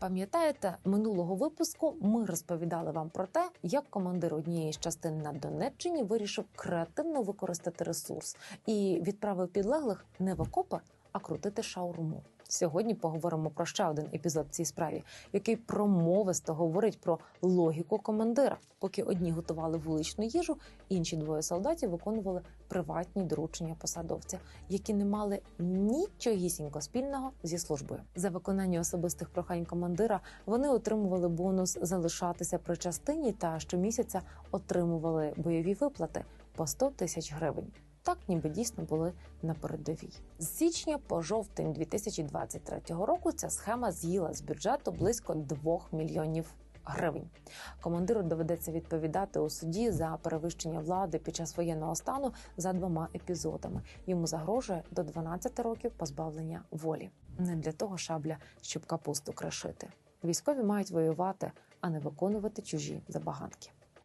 Пам'ятаєте, минулого випуску ми розповідали вам про те, як командир однієї з частин на Донеччині вирішив креативно використати ресурс і відправив підлеглих не в окопи, а крутити шаурму. Сьогодні поговоримо про ще один епізод в цій справі, який промовисто говорить про логіку командира. Поки одні готували вуличну їжу, інші двоє солдатів виконували приватні доручення посадовця, які не мали нічогісінько спільного зі службою. За виконання особистих прохань командира вони отримували бонус залишатися при частині та щомісяця отримували бойові виплати по 100 тисяч гривень. Так, ніби дійсно були на передовій. З січня по жовтень 2023 року ця схема з'їла з бюджету близько 2 мільйонів гривень. Командиру доведеться відповідати у суді за перевищення влади під час воєнного стану за двома епізодами. Йому загрожує до 12 років позбавлення волі. Не для того шабля, щоб капусту крашити. Військові мають воювати, а не виконувати чужі забаганки.